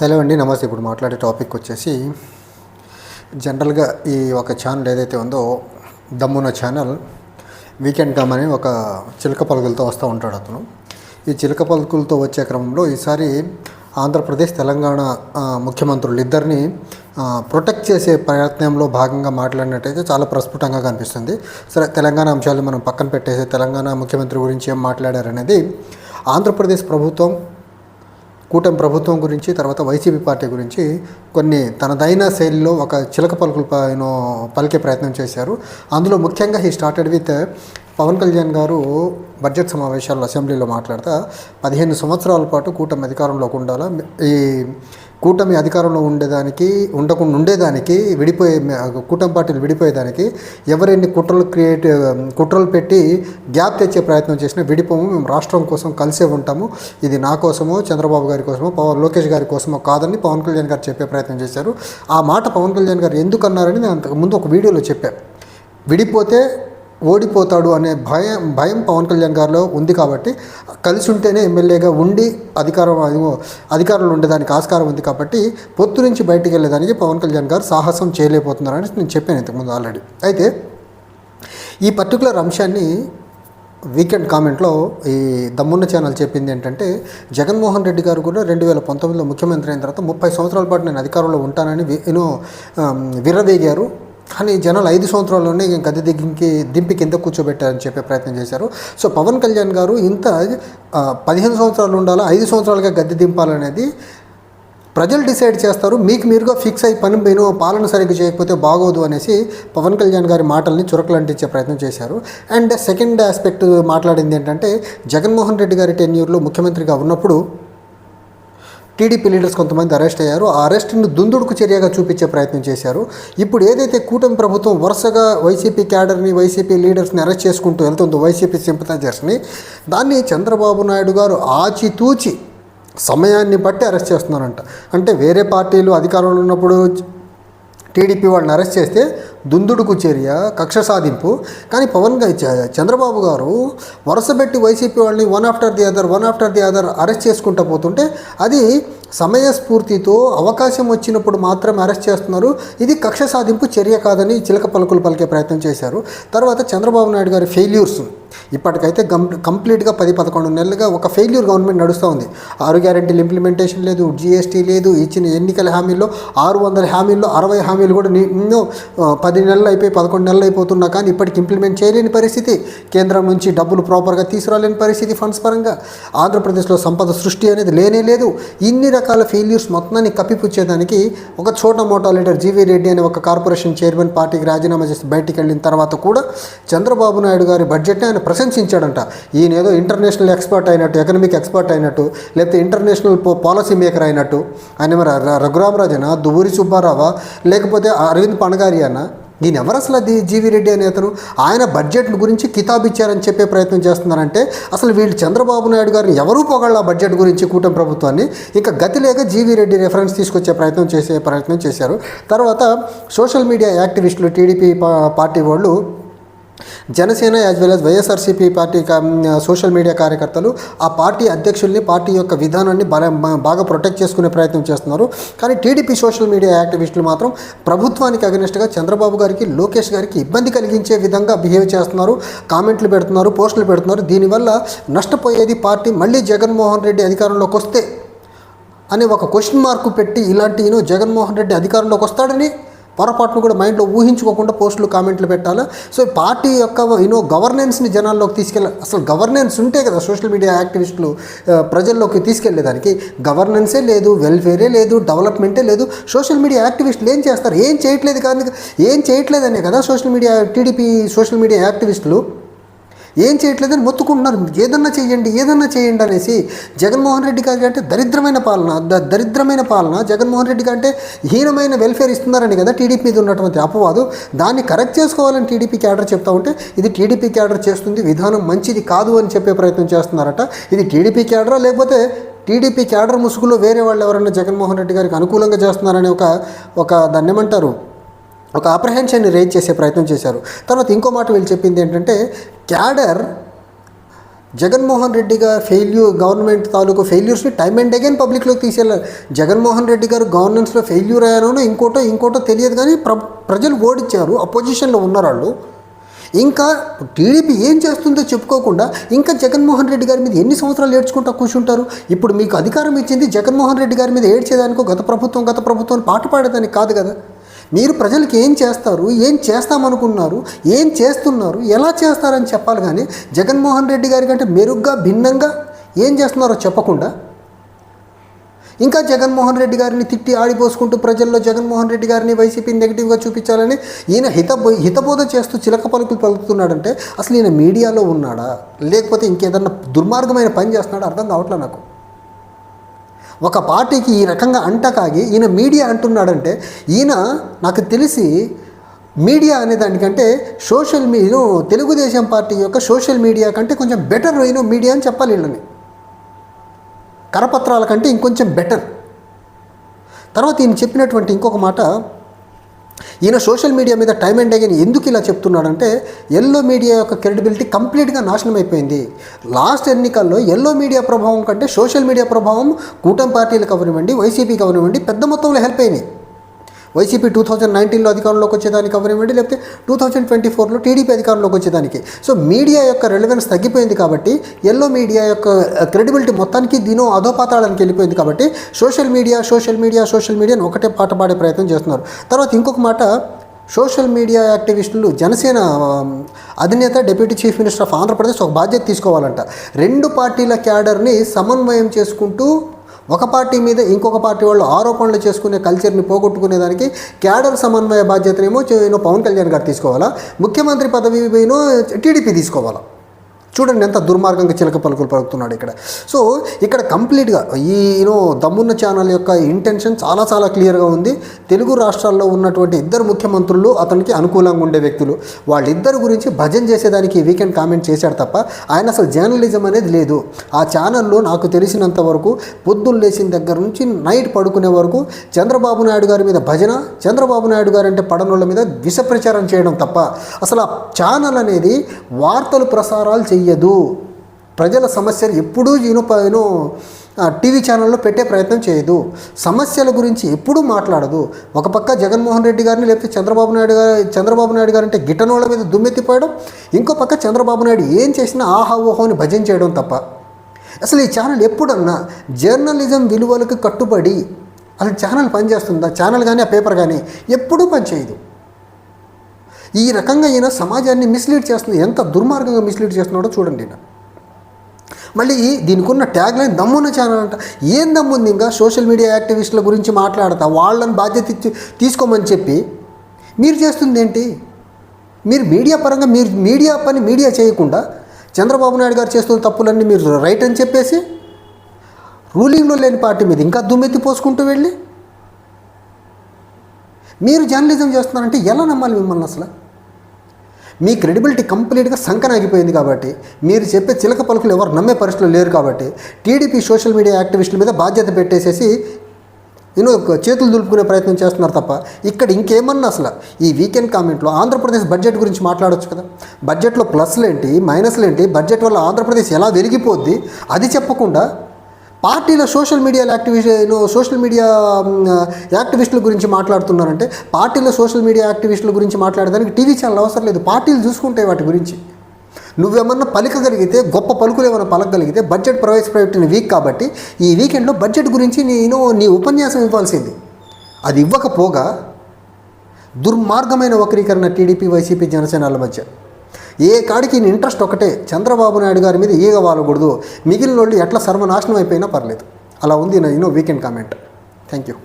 Hello అండి నమస్తే. ఇప్పుడు మాట్లాడే టాపిక్ వచ్చేసి జనరల్గా ఈ ఒక ఛానల్ ఏదైతే ఉందో దమ్మున ఛానల్ వీకెండ్ కమ్ అని ఒక చిలక పలుకులతో వస్తూ ఉంటాడు అతను. ఈ చిలక పలుకులతో వచ్చే క్రమంలో ఈసారి ఆంధ్రప్రదేశ్ తెలంగాణ ముఖ్యమంత్రులు ఇద్దరిని ప్రొటెక్ట్ చేసే ప్రయత్నంలో భాగంగా మాట్లాడినట్టయితే చాలా ప్రస్ఫుటంగా కనిపిస్తుంది. సరే తెలంగాణ అంశాలు మనం పక్కన పెట్టేసి తెలంగాణ ముఖ్యమంత్రి గురించి ఏం మాట్లాడారనేది ఆంధ్రప్రదేశ్ ప్రభుత్వం కూటమి ప్రభుత్వం గురించి తర్వాత వైసీపీ పార్టీ గురించి కొన్ని తనదైన శైలిలో ఒక చిలక పలుకులు పైన పలికే ప్రయత్నం చేశారు. అందులో ముఖ్యంగా he started with Pawan Kalyan garu budget సమావేశాల్లో అసెంబ్లీలో మాట్లాడుతూ పదిహేను సంవత్సరాల పాటు కూటమి అధికారంలోకి ఉండాలా ఈ కూటమి అధికారంలో ఉండేదానికి ఉండకుండా ఉండేదానికి విడిపోయే కూటమి పార్టీలు విడిపోయేదానికి ఎవరెన్ని కుట్రలు క్రియేట్ కుట్రలు పెట్టి గ్యాప్ తెచ్చే ప్రయత్నం చేసినా విడిపోము మేము రాష్ట్రం కోసం కలిసే ఉంటాము. ఇది నా కోసమో చంద్రబాబు గారి కోసమో పవన్ లోకేష్ గారి కోసమో కాదని పవన్ కళ్యాణ్ గారు చెప్పే ప్రయత్నం చేశారు. ఆ మాట పవన్ కళ్యాణ్ గారు ఎందుకు అన్నారని నేను అంతకు ముందు ఒక వీడియోలో చెప్పాను విడిపోతే ఓడిపోతాడు అనే భయం భయం పవన్ కళ్యాణ్ గారిలో ఉంది కాబట్టి కలిసి ఉంటేనే ఎమ్మెల్యేగా ఉండి అధికారం అధికారంలో ఉండేదానికి ఆస్కారం ఉంది కాబట్టి పొత్తు నుంచి బయటికి వెళ్ళేదానికి పవన్ కళ్యాణ్ గారు సాహసం చేయలేకపోతున్నారని నేను చెప్పాను ఇంతకుముందు ఆల్రెడీ. అయితే ఈ పర్టికులర్ అంశాన్ని వీకెండ్ కామెంట్లో ఈ దమ్మున్న ఛానల్ చెప్పింది ఏంటంటే జగన్మోహన్ రెడ్డి గారు కూడా రెండు వేల పంతొమ్మిదిలో ముఖ్యమంత్రి అయిన తర్వాత ముప్పై సంవత్సరాల పాటు నేను అధికారంలో ఉంటానని వి- యూనో విర్రవేగారు కానీ జనాలు ఐదు సంవత్సరాల్లోనే గద్దె దిగింకి దింపి కింద కూర్చోబెట్టారని చెప్పే ప్రయత్నం చేశారు. సో పవన్ కళ్యాణ్ గారు ఇంత పదిహేను సంవత్సరాలు ఉండాలా ఐదు సంవత్సరాలుగా గద్దె దింపాలనేది ప్రజలు డిసైడ్ చేస్తారు. మీకు మీరుగా ఫిక్స్ అయి పని పోయిన పాలన సరిగ్గా చేయకపోతే బాగోదు అనేసి పవన్ కళ్యాణ్ గారి మాటల్ని చురకలు అంటించే ప్రయత్నం చేశారు. అండ్ సెకండ్ ఆస్పెక్ట్ మాట్లాడింది ఏంటంటే జగన్మోహన్ రెడ్డి గారి టెన్యూర్లో ముఖ్యమంత్రిగా ఉన్నప్పుడు టీడీపీ లీడర్స్ కొంతమంది అరెస్ట్ అయ్యారు. ఆ అరెస్ట్ను దుందుడుకు చర్యగా చూపించే ప్రయత్నం చేశారు. ఇప్పుడు ఏదైతే కూటమి ప్రభుత్వం వరుసగా వైసీపీ క్యాడర్ని వైసీపీ లీడర్స్ని అరెస్ట్ చేసుకుంటూ వెళ్తుందో వైసీపీ సింపతైజర్స్ని దాన్ని చంద్రబాబు నాయుడు గారు ఆచితూచి సమయాన్ని బట్టి అరెస్ట్ చేస్తున్నారంట. అంటే వేరే పార్టీలు అధికారంలో ఉన్నప్పుడు టీడీపీ వాళ్ళని అరెస్ట్ చేస్తే దుందుడుకు చర్య కక్ష సాధింపు. కానీ పవన్ చంద్రబాబు గారు వరుసపెట్టి వైసీపీ వాళ్ళని one after the other one after the other arrest చేసుకుంటూ పోతుంటే అది సమయస్ఫూర్తితో అవకాశం వచ్చినప్పుడు మాత్రమే అరెస్ట్ చేస్తున్నారు. ఇది కక్ష సాధింపు చర్య కాదని చిలక పలుకులు పలికే ప్రయత్నం చేశారు. తర్వాత చంద్రబాబు నాయుడు గారి ఫెయిల్యూర్స్ ఇప్పటికైతే గం కంప్లీట్గా పది పదకొండు నెలలుగా ఒక ఫెయిల్యూర్ గవర్నమెంట్ నడుస్తూ ఉంది. ఆరు గ్యారంటీలు ఇంప్లిమెంటేషన్ లేదు జీఎస్టీ లేదు ఇచ్చిన ఎన్నికల హామీల్లో ఆరు వందల హామీల్లో అరవై హామీలు కూడా ని- ఎన్నో పది నెలలు అయిపోయి పదకొండు నెలలు అయిపోతున్నా కానీ ఇప్పటికి ఇంప్లిమెంట్ చేయలేని పరిస్థితి. కేంద్రం నుంచి డబ్బులు ప్రాపర్గా తీసుకురాలేని పరిస్థితి ఫండ్స్ పరంగా. ఆంధ్రప్రదేశ్లో సంపద సృష్టి అనేది లేనే లేదు. ఇన్ని రకాల ఫెయిల్యూర్స్ మొత్తాన్ని కప్పిపుచ్చేదానికి ఒక చోట మోటా లీడర్ జీవీ రెడ్డి అనే ఒక కార్పొరేషన్ చైర్మన్ పార్టీకి రాజీనామా చేసి బయటికి వెళ్ళిన తర్వాత కూడా చంద్రబాబు నాయుడు గారి బడ్జెట్ని ఆయన ప్రశంసించాడంట. ఈయన ఏదో ఇంటర్నేషనల్ ఎక్స్పర్ట్ అయినట్టు ఎకనమిక్ ఎక్స్పర్ట్ అయినట్టు లేకపోతే ఇంటర్నేషనల్ పాలసీ మేకర్ అయినట్టు. ఆయన మరి ర- రఘురామరాజనా? దువ్వూరి సుబ్బారావా? లేకపోతే అరవింద్ పణగారి అన్న ఎవరు అసలు అది జీవీ రెడ్డి అనే అతను? ఆయన బడ్జెట్ గురించి కితాబు ఇచ్చారని చెప్పే ప్రయత్నం చేస్తున్నారంటే అసలు వీళ్ళు చంద్రబాబు నాయుడు గారిని ఎవరూ పొగళ్ళ బడ్జెట్ గురించి కూటమి ప్రభుత్వాన్ని? ఇంకా గతి లేక జీవీ రెడ్డి రెఫరెన్స్ తీసుకొచ్చే ప్రయత్నం చేసే ప్రయత్నం చేశారు. తర్వాత సోషల్ మీడియా యాక్టివిస్టులు టీడీపీ పార్టీ వాళ్ళు Janasena as well as YSRCP party కా- సోషల్ మీడియా కార్యకర్తలు ఆ పార్టీ అధ్యక్షుల్ని పార్టీ యొక్క విధానాన్ని బాగా బాగా ప్రొటెక్ట్ చేసుకునే ప్రయత్నం చేస్తున్నారు. కానీ టీడీపీ సోషల్ మీడియా యాక్టివిస్టులు మాత్రం ప్రభుత్వానికి అగనిస్ట్గా చంద్రబాబు గారికి లోకేష్ గారికి ఇబ్బంది కలిగించే విధంగా బిహేవ్ చేస్తున్నారు. కామెంట్లు పెడుతున్నారు పోస్టులు పెడుతున్నారు. దీనివల్ల నష్టపోయేది పార్టీ మళ్ళీ జగన్మోహన్ రెడ్డి అధికారంలోకి వస్తే అనే ఒక క్వశ్చన్ మార్కు పెట్టి ఇలాంటి జగన్మోహన్ రెడ్డి అధికారంలోకి వస్తాడని పొరపాటును కూడా మైండ్లో ఊహించుకోకుండా పోస్టులు కామెంట్లు పెట్టాలా? సో పార్టీ యొక్క యూనో గవర్నెన్స్ని జనాల్లోకి తీసుకెళ్ళాలి అసలు గవర్నెన్స్ ఉంటే కదా సోషల్ మీడియా యాక్టివిస్టులు ప్రజల్లోకి తీసుకెళ్ళేదానికి గవర్నెన్సే లేదు వెల్ఫేరే లేదు డెవలప్మెంటే లేదు. సోషల్ మీడియా యాక్టివిస్టులు ఏం చేస్తారు? ఏం చేయట్లేదు కానీ ఏం చేయట్లేదనే కదా social media TDP social media యాక్టివిస్టులు. ఏం చేయట్లేదని మొత్తుకుంటున్నారు. ఏదన్నా చేయండి ఏదన్నా చేయండి అనేసి జగన్మోహన్ రెడ్డి గారి అంటే దరిద్రమైన పాలన దరిద్రమైన పాలన జగన్మోహన్ రెడ్డి కంటే హీనమైన వెల్ఫేర్ ఇస్తున్నారని కదా టీడీపీ మీద ఉన్నటువంటి అపవాదు. దాన్ని కరెక్ట్ చేసుకోవాలని టీడీపీ క్యాడర్ చెప్తా ఉంటే ఇది టీడీపీ క్యాడర్ చేస్తుంది విధానం మంచిది కాదు అని చెప్పే ప్రయత్నం చేస్తున్నారట. ఇది టీడీపీ క్యాడరా లేకపోతే టీడీపీ క్యాడర్ ముసుగులో వేరే వాళ్ళు ఎవరైనా జగన్మోహన్ రెడ్డి గారికి అనుకూలంగా చేస్తున్నారనే ఒక ఒక దాన్ని ఏమంటారు? ఒక అప్రహెన్షన్ని రేజ్ చేసే ప్రయత్నం చేశారు. తర్వాత ఇంకో మాట వీళ్ళు చెప్పింది ఏంటంటే క్యాడర్ జగన్మోహన్ రెడ్డి గారు ఫెయిల్యూర్ గవర్నమెంట్ తాలూకు ఫెయిల్యూర్స్ని టైమ్ అండ్ అగైన్ పబ్లిక్లోకి తీసుకెళ్ళారు జగన్మోహన్ రెడ్డి గారు గవర్నెన్స్లో ఫెయిల్యూర్ అయ్యానో ఇంకోటో ఇంకోటో తెలియదు కానీ ప్ర ప్రజలు ఓడిచ్చారు అపోజిషన్లో ఉన్నారు వాళ్ళు. ఇంకా టీడీపీ ఏం చేస్తుందో చెప్పుకోకుండా ఇంకా జగన్మోహన్ రెడ్డి గారి మీద ఎన్ని సంవత్సరాలు ఏడ్చుకుంటా కూర్చుంటారు? ఇప్పుడు మీకు అధికారం ఇచ్చింది జగన్మోహన్ రెడ్డి గారి మీద ఏడ్చేదానికో గత ప్రభుత్వం గత ప్రభుత్వం పాట పాడేదానికి కాదు కదా. మీరు ప్రజలకు ఏం చేస్తారు? ఏం చేస్తామనుకున్నారు? ఏం చేస్తున్నారు? ఎలా చేస్తారని చెప్పాలి కానీ జగన్మోహన్ రెడ్డి గారి కంటే మెరుగ్గా భిన్నంగా ఏం చేస్తున్నారో చెప్పకుండా ఇంకా జగన్మోహన్ రెడ్డి గారిని తిట్టి ఆడిపోసుకుంటూ ప్రజల్లో జగన్మోహన్ రెడ్డి గారిని వైసీపీ నెగిటివ్గా చూపించాలని ఈయన హిత హితబోధ చేస్తూ చిలక పలుకులు పలుకుతున్నాడంటే అసలు ఈయన మీడియాలో ఉన్నాడా? లేకపోతే ఇంకేదన్నా దుర్మార్గమైన పని చేస్తున్నాడా? అర్థం కావట్లే నాకు. ఒక పార్టీకి ఈ రకంగా అంటకాగి ఈయన మీడియా అంటున్నాడంటే ఈయన నాకు తెలిసి మీడియా అనే దానికంటే సోషల్ మీడియా తెలుగుదేశం పార్టీ యొక్క సోషల్ మీడియా కంటే కొంచెం బెటర్ అయిన మీడియా అని చెప్పాలి వీళ్ళని కరపత్రాల కంటే ఇంకొంచెం బెటర్. తర్వాత ఈయన చెప్పినటువంటి ఇంకొక మాట ఈయన సోషల్ మీడియా మీద టైం అండ్ అగైన్ ఎందుకు ఇలా చెప్తున్నాడంటే ఎల్లో మీడియా యొక్క క్రెడిబిలిటీ కంప్లీట్గా నాశనం అయిపోయింది. లాస్ట్ ఎన్నికల్లో ఎల్లో మీడియా ప్రభావం కంటే సోషల్ మీడియా ప్రభావం కూటమి పార్టీలు అవనివ్వండి వైసీపీ అవనివ్వండి పెద్ద మొత్తంలో హెల్ప్ అయినాయి. వైసీపీ టూ థౌజండ్ నైన్టీన్లో అధికారంలోకి వచ్చేదానికి అవనివ్వండి లేకపోతే టూ థౌజండ్ ట్వంటీ ఫోర్లో టీడీపీ అధికారంలోకి వచ్చేదానికి. సో మీడియా యొక్క రెలవెన్స్ తగ్గిపోయింది కాబట్టి ఎల్లో మీడియా యొక్క uh, క్రెడిబిలిటీ మొత్తానికి దీనో అధోపాతాళానికి వెళ్ళిపోయింది కాబట్టి social media social media social మీడియాని ఒకటే పాట పాడే ప్రయత్నం చేస్తున్నారు. తర్వాత ఇంకొక మాట సోషల్ మీడియా యాక్టివిస్టులు జనసేన um, అధినేత deputy chief minister of Andhra Pradesh ఒక బాధ్యత తీసుకోవాలంట. రెండు పార్టీల క్యాడర్ని సమన్వయం చేసుకుంటూ ఒక పార్టీ మీద ఇంకొక పార్టీ వాళ్ళు ఆరోపణలు చేసుకునే కల్చర్ని పోగొట్టుకునేదానికి క్యాడర్ సమన్వయ బాధ్యతనేమో పవన్ కళ్యాణ్ గారు తీసుకోవాలా? ముఖ్యమంత్రి పదవి టీడీపీ తీసుకోవాలా? చూడండి ఎంత దుర్మార్గంగా చిలక పలుకులు పలుకుతున్నాడు ఇక్కడ. సో ఇక్కడ కంప్లీట్గా ఈ యూనో దమ్మున్న ఛానల్ యొక్క ఇంటెన్షన్ చాలా చాలా క్లియర్గా ఉంది. తెలుగు రాష్ట్రాల్లో ఉన్నటువంటి ఇద్దరు ముఖ్యమంత్రులు అతనికి అనుకూలంగా ఉండే వ్యక్తులు. వాళ్ళిద్దరు గురించి భజన చేసేదానికి వీకెండ్ కామెంట్ చేశాడు తప్ప ఆయన అసలు జర్నలిజం అనేది లేదు. ఆ ఛానల్లో నాకు తెలిసినంత వరకు పొద్దున్న లేచిన దగ్గర నుంచి నైట్ పడుకునే వరకు చంద్రబాబు నాయుడు గారి మీద భజన చంద్రబాబు నాయుడు గారు అంటే పడనోళ్ళ మీద విష ప్రచారం చేయడం తప్ప అసలు ఆ ఛానల్ అనేది వార్తలు ప్రసారాలు చెయ్యదు ప్రజల సమస్యలు ఎప్పుడూ యూనో యూనో టీవీ ఛానల్లో పెట్టే ప్రయత్నం చేయదు. సమస్యల గురించి ఎప్పుడూ మాట్లాడదు. ఒక పక్క జగన్మోహన్ రెడ్డి గారిని లేకపోతే చంద్రబాబు నాయుడు గారు చంద్రబాబు నాయుడు గారు అంటే గిట్టనోళ్ళ మీద దుమ్మెత్తిపోయడం ఇంకో పక్క చంద్రబాబు నాయుడు ఏం చేసినా ఆహా ఓహో భజన చేయడం తప్ప. అసలు ఈ ఛానల్ ఎప్పుడన్నా జర్నలిజం విలువలకు కట్టుబడి అసలు ఛానల్ పనిచేస్తుందా? ఛానల్ కానీ ఆ పేపర్ కానీ ఎప్పుడూ పనిచేయదు. ఈ రకంగా ఈయన సమాజాన్ని మిస్లీడ్ చేస్తుంది. ఎంత దుర్మార్గంగా మిస్లీడ్ చేస్తున్నాడో చూడండి ఈయన. మళ్ళీ దీనికి ఉన్న ట్యాగ్ లైన్ దమ్మున్న ఛానల్ అంట. ఏం దమ్ముంది ఇంకా? సోషల్ మీడియా యాక్టివిస్టుల గురించి మాట్లాడతా. వాళ్ళని బాధ్యత ఇచ్చి తీసుకోమని చెప్పి. మీరు చేస్తుంది ఏంటి? మీరు మీడియా పరంగా మీరు మీడియా పని మీడియా చేయకుండా చంద్రబాబు నాయుడు గారు చేస్తున్న తప్పులన్నీ మీరు రైట్ అని చెప్పేసి రూలింగ్లో లేని పార్టీ మీద ఇంకా దుమ్మెత్తి పోసుకుంటూ వెళ్ళి మీరు జర్నలిజం చేస్తున్నారంటే ఎలా నమ్మాలి మిమ్మల్ని అసలు? మీ క్రెడిబిలిటీ కంప్లీట్గా సంకనాగిపోయింది కాబట్టి మీరు చెప్పే చిలక పలుకులు ఎవరు నమ్మే పరిస్థితులు లేరు కాబట్టి టీడీపీ సోషల్ మీడియా యాక్టివిస్టుల మీద బాధ్యత పెట్టేసేసి నేను చేతులు దులుపుకునే ప్రయత్నం చేస్తున్నారు తప్ప ఇక్కడ ఇంకేమన్నా అసలు? ఈ వీకెండ్ కామెంట్లో ఆంధ్రప్రదేశ్ బడ్జెట్ గురించి మాట్లాడొచ్చు కదా. బడ్జెట్లో ప్లస్లు ఏంటి మైనస్లు ఏంటి బడ్జెట్ వల్ల ఆంధ్రప్రదేశ్ ఎలా వెలిగిపోద్ది అది చెప్పకుండా పార్టీలో social media activist social media యాక్టివిస్టుల గురించి మాట్లాడుతున్నారంటే పార్టీలో సోషల్ మీడియా యాక్టివిస్టుల గురించి మాట్లాడడానికి టీవీ ఛానల్ అవసరం లేదు. పార్టీలు చూసుకుంటాయి వాటి గురించి. నువ్వేమన్నా పలికగలిగితే గొప్ప పలుకులు ఏమైనా పలకగలిగితే బడ్జెట్ ప్రవేశపెట్టిన వీక్ కాబట్టి ఈ వీకెండ్లో బడ్జెట్ గురించి నేను నీ ఉపన్యాసం ఇవ్వాల్సింది. అది ఇవ్వకపోగా దుర్మార్గమైన వక్రీకరణ టీడీపీ వైసీపీ జనసేనల మధ్య ఏ కాడికి ఇంట్రెస్ట్ ఒకటే? చంద్రబాబు నాయుడు గారి మీద ఈగ వాలకూడదు మిగిలిన వాళ్ళు ఎట్లా సర్వనాశనం అయిపోయినా పర్లేదు. అలా ఉంది నా you know weekend comment thank you